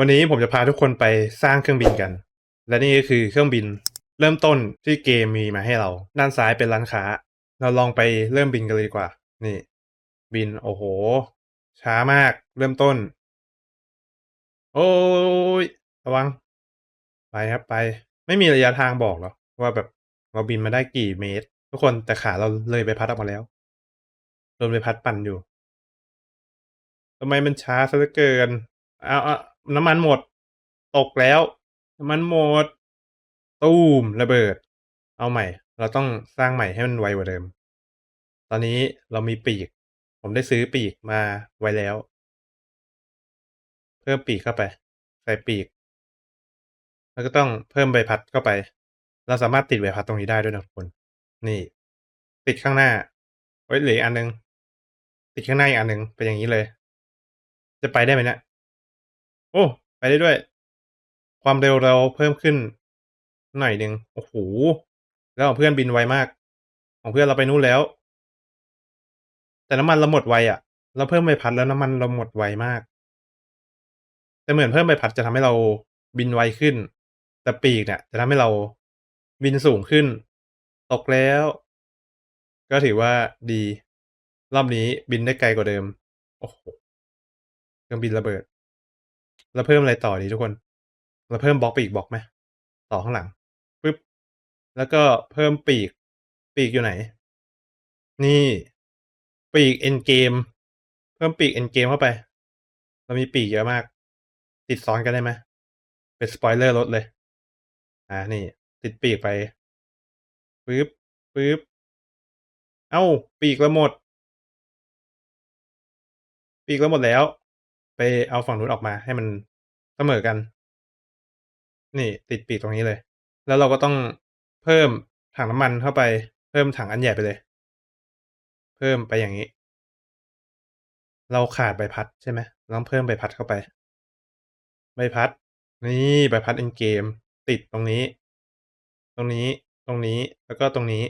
วันนี้ผมจะพาทุกคนไปสร้างเครื่องบินกัน และนี่ก็คือเครื่องบินเริ่มต้นที่เกมมีมาให้เรา ด้านซ้ายเป็นร้านค้า เราลองไปเริ่มบินกันเลยดีกว่า นี่ บินโอ้โห ช้ามากเริ่มต้น โอ้ยระวัง ไปครับไป ไม่มีระยะทางบอกหรอว่าแบบเราบินมาได้กี่เมตร ทุกคนแต่ขาเราเลยไปพัดออกมาแล้วโดนไปพัดปั่นอยู่ทำไมมันช้าซะเหลือเกินเอาเอา น้ำมันหมด ตกแล้ว น้ำมันหมด ตูมระเบิด เอาใหม่ เราต้องสร้างใหม่ให้มันไวกว่าเดิม ตอนนี้เรามีปีก ผมได้ซื้อปีกมาไว้แล้ว เพิ่มปีกเข้าไป ใส่ปีก แล้วก็ต้องเพิ่มใบพัดเข้าไป เราสามารถติดใบพัดตรงนี้ได้ด้วยนะทุกคน นี่ ติดข้างหน้าเฮ้ยเหลืออันหนึ่งติดข้างหน้าอีกอันหนึ่งเป็นอย่างนี้เลย จะไปได้ไหมเนี่ย อ้ ไปได้ด้วย ความเร็วเราเพิ่มขึ้น หน่อยหนึ่งโอ้โห แล้วของเพื่อนบินไวมาก ของเพื่อนเราไปนู่นแล้ว แต่น้ำมันเราหมดไวอะ่ะ เราเพิ่มใบพัดแล้วน้ำมันเราหมดไวมาก แต่เหมือนเพิ่มใบพัดจะทำให้เราบินไวขึ้น แต่ปีกเนี่ย จะทำให้เราบินสูงขึ้น ตกแล้ว ก็ถือว่าดี รอบนี้บินได้ไกลกว่าเดิม โอ้โหเครื่องบินระเบิด เราเพิ่มอะไรต่อดีทุกคน เราเพิ่มบล็อกปีกบล็อกไหมต่อข้างหลังปึ๊บแล้วก็เพิ่มปีก ปีกอยู่ไหน นี่ ปีกเอ็นเกมเพิ่มปีกเอ็นเกมเข้าไป เรามีปีกเยอะมาก ติดซ้อนกันได้ไหมเป็นสปอยเลอร์รถเลย อ่านี่ ติดปีกไปปึ๊บปึ๊บเอ้า ปีกเราหมด ปีกเราหมดแล้ว ไปเอาฝั่งนู้นออกมาให้มันเสมอกัน นี่ติดปีกตรงนี้เลย แล้วเราก็ต้องเพิ่มถังน้ำมันเข้าไป เพิ่มถังอันใหญ่ไปเลย เพิ่มไปอย่างนี้ เราขาดใบพัดใช่ไหมต้องเพิ่มใบพัดเข้าไป ใบพัด นี่ใบพัดเอ็นเกม ติดตรงนี้ ตรงนี้ตรงนี้แล้วก็ตรงนี้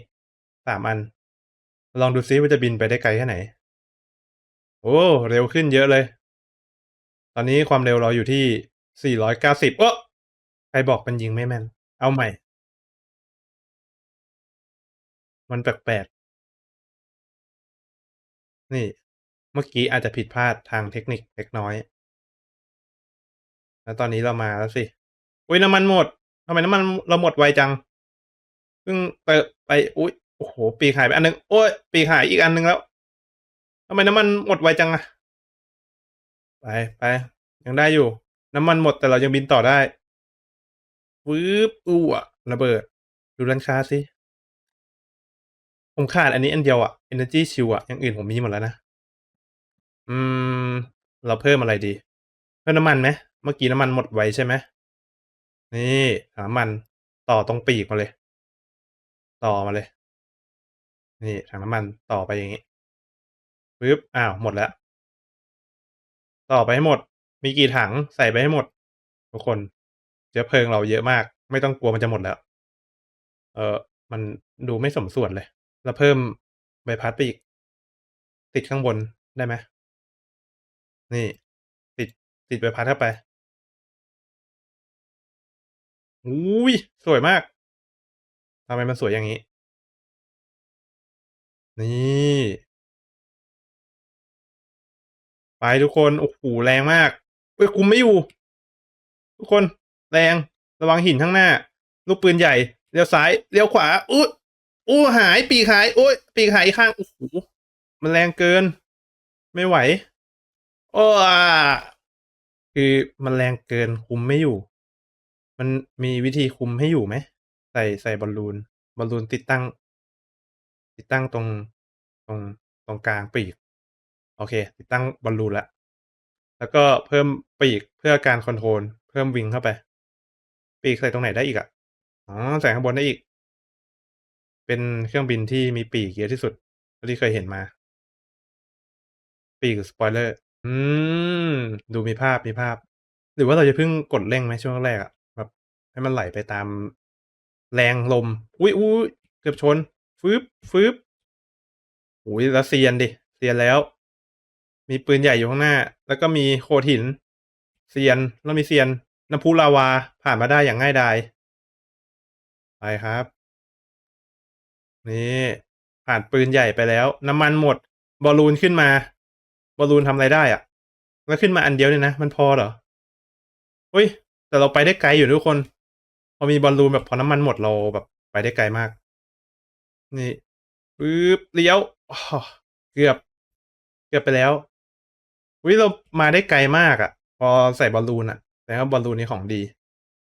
สามอัน ลองดูซิว่าจะบินไปได้ไกลแค่ไหน โอ้ เร็วขึ้นเยอะเลย ตอนนี้ความเร็วเราอยู่ที่ 490โอ้ใครบอกมันยิงไม่แม่น เอาใหม่ มันแปลกๆ นี่ เมื่อกี้อาจจะผิดพลาดทางเทคนิคเล็กน้อย แล้วตอนนี้เรามาแล้วสิ อุ๊ยน้ำมันหมดทำไมน้ำมันเราหมดไวจังเพิ่งเติมไป อุ๊ยโอ้โฮปีกหายไปอันหนึ่งโอ๊ยปีกหายอีกอันหนึ่งแล้วทำไมน้ำมันหมดไวจังอะ ไปไปยังได้อยู่ น้ำมันหมดแต่เรายังบินต่อได้วืบอู้อะระเบิด ดูร้านค้าสิ ผมขาดอันนี้อันเดียวอะ Energy Shield อะอย่างอื่นผมมีหมดแล้วนะ อืม เราเพิ่มอะไรดี เพิ่มน้ำมันไหมเมื่อกี้น้ำมันหมดไวใช่ไหมนี่ถังน้ำมันต่อตรงปีกมาเลย ต่อมาเลย นี่ถังน้ำมันต่อไปอย่างงี้ปึ๊บอ้าวหมดแล้ว ต่อไปให้หมด มีกี่ถังใส่ไปให้หมด ทุกคนเชื้อเพลิงเราเยอะมาก ไม่ต้องกลัวมันจะหมดแล้ว เออมันดูไม่สมส่วนเลยเราเพิ่มใบพัดไปอีก ติดข้างบนได้ไหมนี่ ติดติดใบพัดเข้าไปอุ๊ยสวยมากทำไมมันสวยอย่างงี้ นี่ ไปทุกคน โอ้โฮแรงมากเฮ้ยคุมไม่อยู่ ทุกคนแรงระวังหินข้างหน้า ลูกปืนใหญ่เลี้ยวซ้ายเลี้ยวขวาอุ๊ยโอ้หายปีกหายโอ๊ยปีกหายอีกข้างโอ้โฮมันแรงเกิน ไม่ไหวโอ้คือมันแรงเกินคุมไม่อยู่ มันมีวิธีคุมให้อยู่ไหมใส่ใส่บอลลูนบอลลูนติดตั้ง ติดตั้งตรงตรงตรงกลางปีก โอเค ติดตั้งบอลลูนแล้วแล้วก็เพิ่มปีกเพื่อการคอนโทรล เพิ่มวิงเข้าไป ปีกใส่ตรงไหนได้อีกอะอ๋อ ใส่ข้างบนได้อีก เป็นเครื่องบินที่มีปีกเยอะที่สุดที่เคยเห็นมา ปีกสปอยเลอร์ อืม ดูมีภาพมีภาพ หรือว่าเราจะเพิ่งกดเร่งไหมช่วงแรกอะแบบ ให้มันไหลไปตาม แรงลม อุ๊ยๆเกือบชนฟึ๊บฟึ๊บโอ้โฮแล้วเซียนดิเซียนแล้ว มีปืนใหญ่อยู่ข้างหน้า แล้วก็มีโขดหินเซียนเรามีเซียนน้ำพุลาวาผ่านมาได้อย่างง่ายดายไปครับ นี่ผ่านปืนใหญ่ไปแล้ว น้ำมันหมด บอลลูนขึ้นมา บอลลูนทำอะไรได้อะแล้วขึ้นมาอันเดียวเนี่ยนะ มันพอเหรอเฮ้ย แต่เราไปได้ไกลอยู่ทุกคน พอมีบอลลูนแบบพอน้ำมันหมดเราแบบไปได้ไกลมาก นี่ปึ๊บเลี้ยวเกือบ เกือบไปแล้ว อุ้ยเรามาได้ไกลมากอะพอใส่บอลลูนอะแสดงว่าบอลลูนนี่ของดี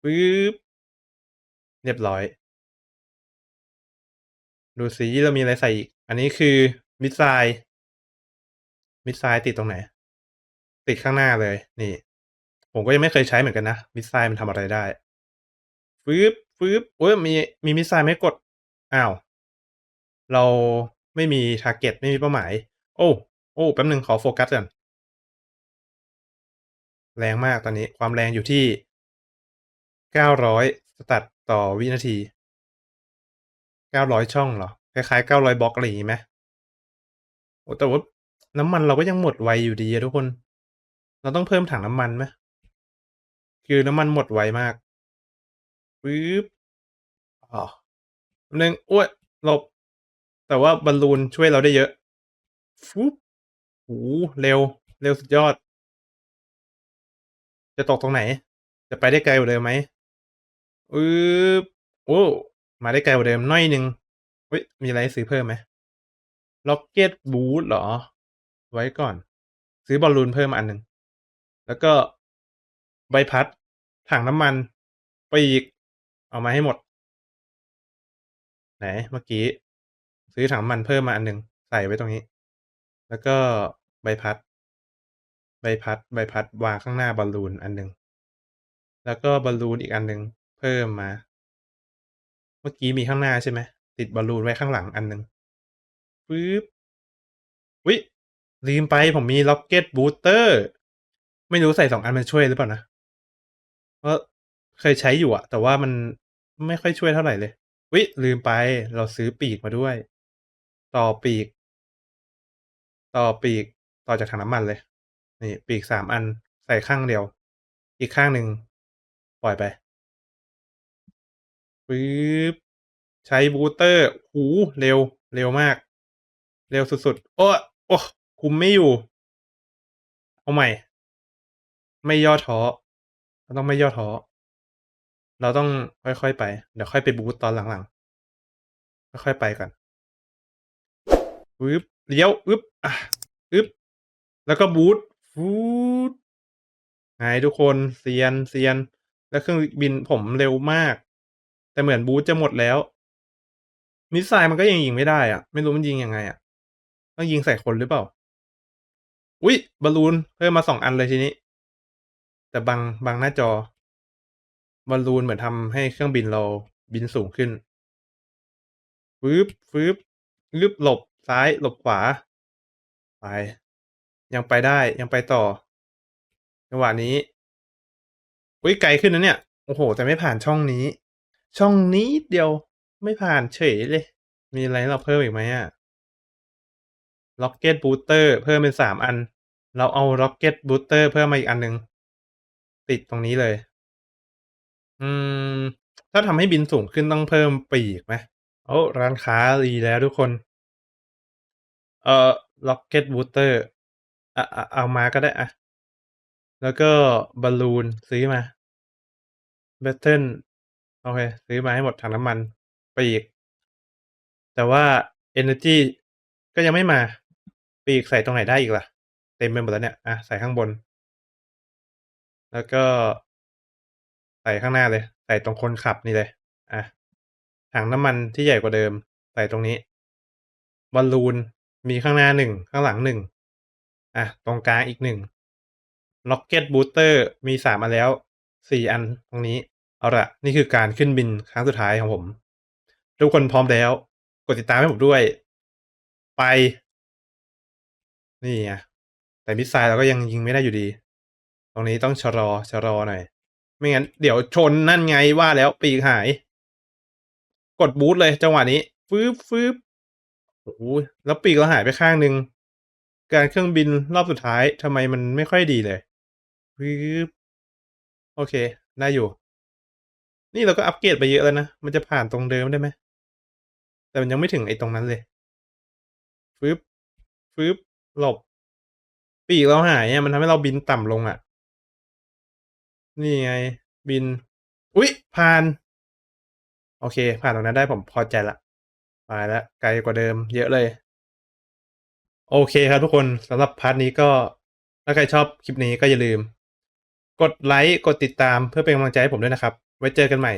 ปึ๊บเรียบร้อย ดูซิเรามีอะไรใส่อีก อันนี้คือมิสไซล์มิสไซล์ติดตรงไหน ติดข้างหน้าเลย นี่ ผมก็ยังไม่เคยใช้เหมือนกันนะ มิสไซล์มันทำอะไรได้ฟืบฟืบโอ้ยมีมีมิสไซล์ไหม่กด อ้าว เราไม่มีทาร์เก็ตไม่มีเป้าหมาย โอ้ โอ้ แป๊บหนึ่งขอโฟกัสก่อน แรงมากตอนนี้ความแรงอยู่ที่ 900 สตัดต่อวินาที 900 ช่องเหรอ คล้ายๆ 900 บล็อกอะไรอย่างงี้ไหมโอ้แต่ว่าน้ำมันเราก็ยังหมดไวอยู่ดีอะทุกคน เราต้องเพิ่มถังน้ำมันไหมคือน้ำมันหมดไวมากปึ๊บอ๋อแป๊บนึงอ๊ยหลบ แต่ว่าบอลลูนช่วยเราได้เยอะฟุบโอ้โฮเร็ว เร็วสุดยอด จะตกตรงไหน จะไปได้ไกลกว่าเดิมไหมอืบโอ้มาได้ไกลกว่าเดิมน่อยหนึ่งเฮ้ยมีอะไรซื้อเพิ่มไหม Rocket Boost เหรอ ไว้ก่อน ซื้อบอลลูนเพิ่มอันหนึ่งแล้วก็ใบพัด ถังน้ำมันปีก เอามาให้หมด ไหนเมื่อกี้ ซื้อถังน้ำมันเพิ่มมาอันหนึ่งใส่ไว้ตรงนี้ แล้วก็ใบพัด ใบพัด ใบพัดวางข้างหน้าบอลลูนอันหนึ่ง แล้วก็บอลลูนอีกอันหนึ่งเพิ่มมา เมื่อกี้มีข้างหน้าใช่ไหม ติดบอลลูนไว้ข้างหลังอันหนึ่งปึ๊บอุ๊ยลืมไปผมมี Rocket Booster ไม่รู้ใส่2อันมันช่วยหรือเปล่านะ เพราะเคยใช้อยู่อะแต่ว่ามันไม่ค่อยช่วยเท่าไหร่เลยอุ๊ยลืมไปเราซื้อปีกมาด้วย ต่อปีก ต่อปีก ต่อจากถังน้ำมันเลย นี่ปีก3อันใส่ข้างเดียว อีกข้างหนึ่งปล่อยไปปึ๊บใช้ Booster โอ้โฮเร็ว เร็วมาก เร็วสุดๆ โอ๊ะโอ้คุมไม่อยู่ เอาใหม่ ไม่ย่อท้อเราต้องไม่ย่อท้อเราต้องค่อยๆไป เดี๋ยวค่อยไปบูตตอนหลังๆ ค่อยๆไปก่อนปึ๊บเลี้ยวอึ๊บอาอึ๊บแล้วก็บูต ฟูดไงทุกคนเซียนเซียน แล้วเครื่องบินผมเร็วมาก แต่เหมือนบูสต์จะหมดแล้ว มิสไซล์มันก็ยังยิงไม่ได้อะไม่รู้มันยิงยังไงอะต้องยิงใส่คนหรือเปล่า อุ๊ยบอลลูนเพิ่มมา2อันเลยทีนี้ แต่บังบังหน้าจอบอลลูนเหมือนทำให้เครื่องบินเราบินสูงขึ้นฟืบฟืบงึบหลบซ้ายหลบขวา ไป ยังไปได้ยังไปต่อจังหวะนี้อุ๊ยไกลขึ้นนะเนี่ย โอ้โฮแต่ไม่ผ่านช่องนี้ ช่องนิดเดียวไม่ผ่านเฉยเลย มีอะไรเราเพิ่มอีกไหมอะ Rocket Booster เพิ่มเป็น3อัน เราเอา Rocket Booster เพิ่มมาอีกอันหนึ่งติดตรงนี้เลย อืม ถ้าทำให้บินสูงขึ้นต้องเพิ่มปีกไหมโอ้ร้านค้ารีแล้วทุกคน เอ่อ Rocket Booster อะเอามาก็ได้อะแล้วก็บอลลูนซื้อมา Battle โอเค ซื้อมาให้หมดถังน้ำมัน ไปอีก แต่ว่าเอเนอร์จีก็ยังไม่มา ไปอีกใส่ตรงไหนได้อีกล่ะ เต็มไปหมดแล้วเนี่ยอะใส่ข้างบน แล้วก็ ใส่ข้างหน้าเลย ใส่ตรงคนขับนี่เลยอะถังน้ำมันที่ใหญ่กว่าเดิม ใส่ตรงนี้ บอลลูน มีข้างหน้า1ข้างหลัง1 อะ ตรงกลางอีก1 Rocket Booster มี3อันแล้ว4อันตรงนี้ เอาละนี่คือการขึ้นบินครั้งสุดท้ายของผม ทุกคนพร้อมแล้ว กดติดตามให้ผมด้วย ไป นี่ไงแต่มิสไซล์เราก็ยังยิงไม่ได้อยู่ดี ตรงนี้ต้องชะลอชะลอหน่อย ไม่งั้น เดี๋ยวชนนั่นไงว่าแล้วปีกหาย กดบูตเลยจังหวะนี้ ฟืบฟืบโอ้โฮแล้วปีกเราหายไปข้างหนึ่ง การเครื่องบินรอบสุดท้ายทำไมมันไม่ค่อยดีเลยฟื๊บโอเคได้อยู่ นี่เราก็อัปเกรดไปเยอะแล้วนะ มันจะผ่านตรงเดิมได้ไหม แต่มันยังไม่ถึงไอ้ตรงนั้นเลยฟึบฟึบหลบ ปีกเราหายอะมันทำให้เราบินต่ำลงอะนี่ไง บิน อุ๊ย ผ่าน โอเค ผ่านตรงนั้นได้ผมพอใจละไปแล้วไกลกว่าเดิม เยอะเลย โอเคครับทุกคนสำหรับพาร์ทนี้ก็ถ้าใครชอบคลิปนี้ก็อย่าลืม กดไลค์ กดติดตามเพื่อเป็นกำลังใจให้ผมด้วยนะครับ ไว้เจอกันใหม่